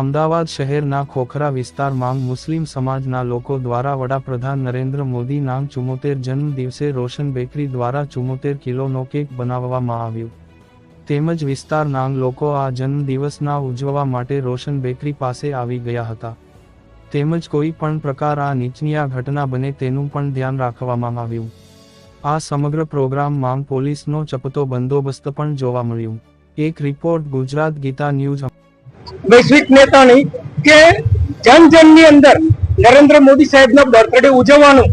અમદાવાદ શહેરના ખોખરા વિસ્તારમાં મુસ્લિમ સમાજના લોકો દ્વારા વડાપ્રધાન નરેન્દ્ર મોદીના ચુમ્મોતેર જન્મ દિવસે રોશન બેકરી દ્વારા ચુમ્મોતેર કિલોનો કેક બનાવવામાં આવ્યો. તેમજ વિસ્તારના લોકો આ જન્મ દિવસના ઉજવવા માટે રોશન બેકરી પાસે આવી ગયા હતા. તેમજ કોઈ પણ પ્રકાર આ નીચનીયા ઘટના બને તેનું પણ ધ્યાન રાખવામાં આવ્યું. આ સમગ્ર પ્રોગ્રામમાં પોલીસનો ચપતો બંદોબસ્ત પણ જોવા મળ્યું. એક રિપોર્ટ ગુજરાત ગીતા ન્યૂઝ વૈશ્વિક નેતાની કે જન જનની અંદર નરેન્દ્ર મોદી સાહેબનો બર્થડે ઉજવવાનું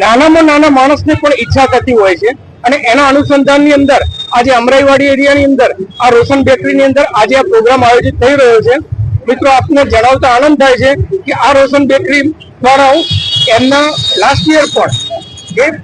નાનામાં નાના માણસને પણ ઈચ્છા થતી હોય છે. અને એના અનુસંધાનની અંદર આજે અમરાઈવાડી એરિયાની અંદર આ રોશન બેકરીની અંદર આજે આ પ્રોગ્રામ આયોજિત થઈ રહ્યો છે. મિત્રો, આપને જણાવતા આનંદ થાય છે કે આ રોશન બેકરી દ્વારા એમના લાસ્ટ યર પણ એક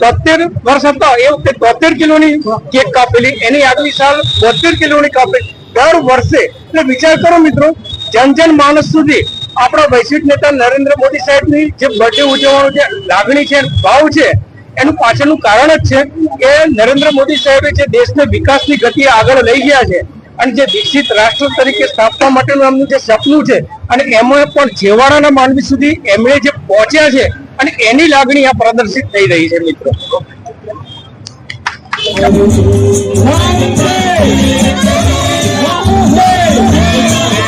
તોતેર વર્ષ હતા, એ વખતે તોતેર કિલોની કેક કાપેલી, એની આગલી સાલ બોતેર કિલોની કાપેલી. દર વર્ષે એટલે વિચાર કરો મિત્રો, જન જન માણસ સુધી આપણા વૈશ્વિક નેતા નરેન્દ્ર મોદી સાહેબની જે બર્થડે ઉજવવાનો જે લાગણી છે, ભાવ છે, એનું પાછળનું કારણ જ છે કે નરેન્દ્ર મોદી સાહેબે જે દેશને વિકાસની ગતિ આગળ લઈ ગયા છે અને જે વિકસિત રાષ્ટ્ર તરીકે સ્થાપવા માટેનું એમનું જે સપનું છે અને એમાં પણ છેવાડાના માનવી સુધી એમણે જે પહોંચ્યા છે અને એની લાગણી આ પ્રદર્શિત થઈ રહી છે મિત્રો One, two.